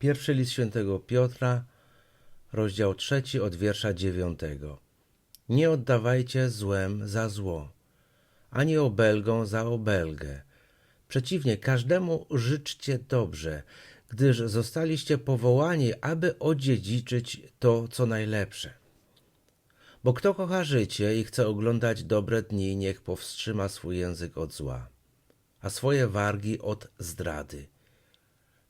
Pierwszy list świętego Piotra, rozdział trzeci od wiersza dziewiątego. Nie oddawajcie złem za zło, ani obelgą za obelgę. Przeciwnie, każdemu życzcie dobrze, gdyż zostaliście powołani, aby odziedziczyć to, co najlepsze. Bo kto kocha życie i chce oglądać dobre dni, niech powstrzyma swój język od zła, a swoje wargi od zdrady.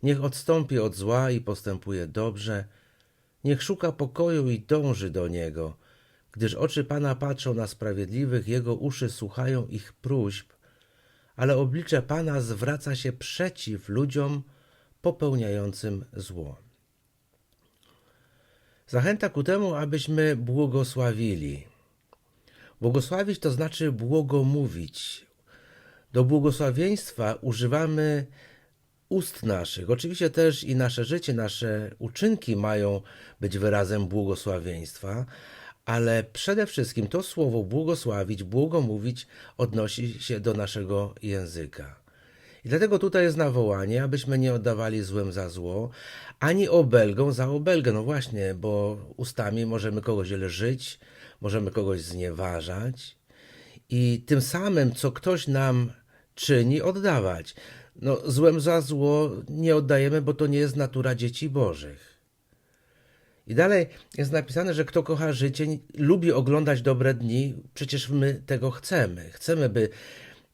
Niech odstąpi od zła i postępuje dobrze, niech szuka pokoju i dąży do niego, gdyż oczy Pana patrzą na sprawiedliwych, jego uszy słuchają ich próśb, ale oblicze Pana zwraca się przeciw ludziom popełniającym zło. Zachęta ku temu, abyśmy błogosławili. Błogosławić to znaczy błogomówić. Do błogosławieństwa używamy ust naszych. Oczywiście też i nasze życie, nasze uczynki mają być wyrazem błogosławieństwa, ale przede wszystkim to słowo błogosławić, błogomówić odnosi się do naszego języka. I dlatego tutaj jest nawołanie, abyśmy nie oddawali złem za zło, ani obelgą za obelgę. No właśnie, bo ustami możemy kogoś żyć, możemy kogoś znieważać i tym samym, co ktoś nam czyni, oddawać. No, złem za zło nie oddajemy, bo to nie jest natura dzieci Bożych. I dalej jest napisane, że kto kocha życie, lubi oglądać dobre dni, przecież my tego chcemy. Chcemy, by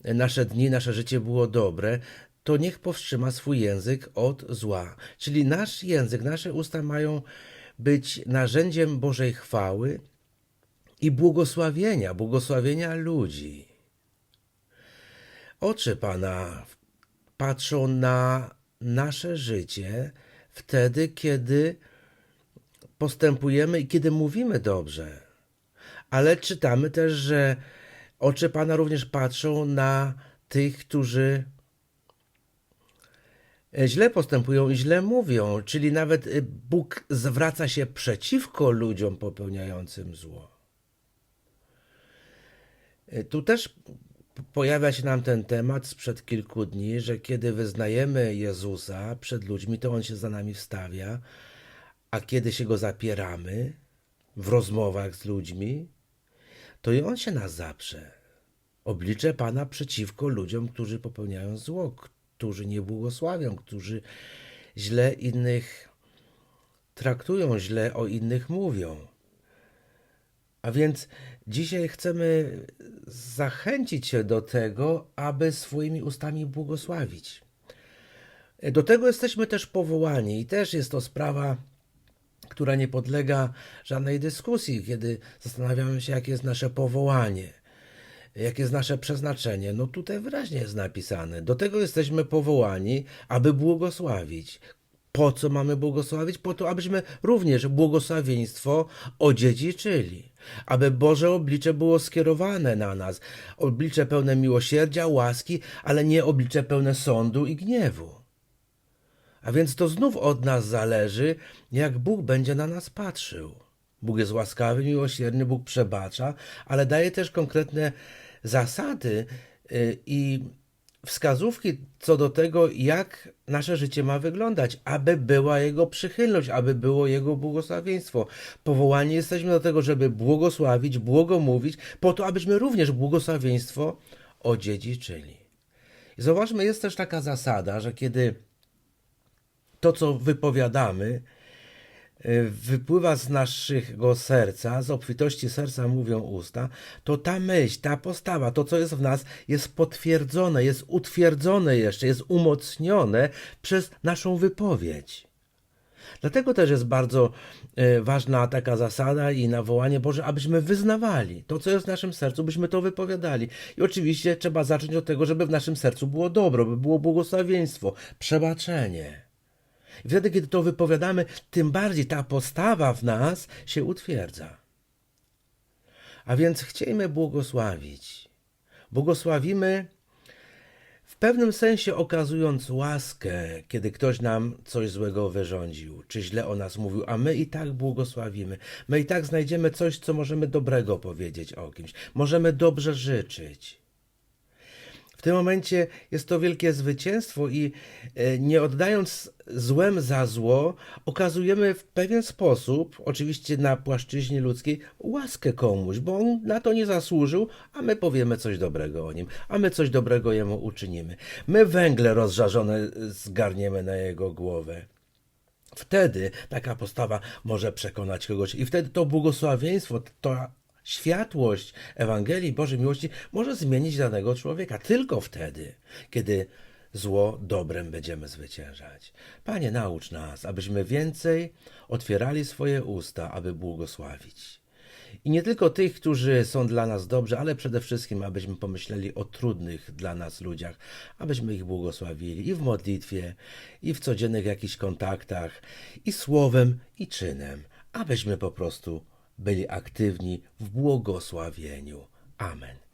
nasze dni, nasze życie było dobre, to niech powstrzyma swój język od zła. Czyli nasz język, nasze usta mają być narzędziem Bożej chwały i błogosławienia, błogosławienia ludzi. Oczy Pana patrzą na nasze życie wtedy, kiedy postępujemy i kiedy mówimy dobrze. Ale czytamy też, że oczy Pana również patrzą na tych, którzy źle postępują i źle mówią, czyli nawet Bóg zwraca się przeciwko ludziom popełniającym zło. Tu też pojawia się nam ten temat sprzed kilku dni, że kiedy wyznajemy Jezusa przed ludźmi, to On się za nami wstawia, a kiedy się Go zapieramy w rozmowach z ludźmi, to i On się nas zaprze. Oblicze Pana przeciwko ludziom, którzy popełniają zło, którzy nie błogosławią, którzy źle innych traktują, źle o innych mówią. A więc dzisiaj chcemy zachęcić się do tego, aby swoimi ustami błogosławić. Do tego jesteśmy też powołani i też jest to sprawa, która nie podlega żadnej dyskusji, kiedy zastanawiamy się, jakie jest nasze powołanie, jakie jest nasze przeznaczenie. No tutaj wyraźnie jest napisane. Do tego jesteśmy powołani, aby błogosławić. Po co mamy błogosławić? Po to, abyśmy również błogosławieństwo odziedziczyli. Aby Boże oblicze było skierowane na nas. Oblicze pełne miłosierdzia, łaski, ale nie oblicze pełne sądu i gniewu. A więc to znów od nas zależy, jak Bóg będzie na nas patrzył. Bóg jest łaskawy, miłosierny, Bóg przebacza, ale daje też konkretne zasady y, i wskazówki co do tego, jak nasze życie ma wyglądać, aby była Jego przychylność, aby było Jego błogosławieństwo. Powołani jesteśmy do tego, żeby błogosławić, błogomówić, po to, abyśmy również błogosławieństwo odziedziczyli. I zauważmy, jest też taka zasada, że kiedy to, co wypowiadamy, wypływa z naszego serca, z obfitości serca mówią usta, to ta myśl, ta postawa, to co jest w nas, jest potwierdzone, jest utwierdzone jeszcze, jest umocnione przez naszą wypowiedź. Dlatego też jest bardzo ważna taka zasada i nawołanie Boże, abyśmy wyznawali to, co jest w naszym sercu, byśmy to wypowiadali. I oczywiście trzeba zacząć od tego, żeby w naszym sercu było dobro, by było błogosławieństwo, przebaczenie. I wtedy, kiedy to wypowiadamy, tym bardziej ta postawa w nas się utwierdza. A więc chciejmy błogosławić. Błogosławimy w pewnym sensie okazując łaskę, kiedy ktoś nam coś złego wyrządził, czy źle o nas mówił, a my i tak błogosławimy. My i tak znajdziemy coś, co możemy dobrego powiedzieć o kimś. Możemy dobrze życzyć. Tym momencie jest to wielkie zwycięstwo i e, nie oddając złem za zło, okazujemy w pewien sposób, oczywiście na płaszczyźnie ludzkiej, łaskę komuś, bo on na to nie zasłużył, a my powiemy coś dobrego o nim, a my coś dobrego jemu uczynimy. My węgle rozżarzone zgarniemy na jego głowę. Wtedy taka postawa może przekonać kogoś i wtedy to błogosławieństwo, to światłość Ewangelii Bożej Miłości może zmienić danego człowieka. Tylko wtedy, kiedy zło dobrem będziemy zwyciężać. Panie, naucz nas, abyśmy więcej otwierali swoje usta, aby błogosławić. I nie tylko tych, którzy są dla nas dobrzy, ale przede wszystkim, abyśmy pomyśleli o trudnych dla nas ludziach, abyśmy ich błogosławili i w modlitwie, i w codziennych jakichś kontaktach, i słowem, i czynem, abyśmy po prostu byli aktywni w błogosławieniu. Amen.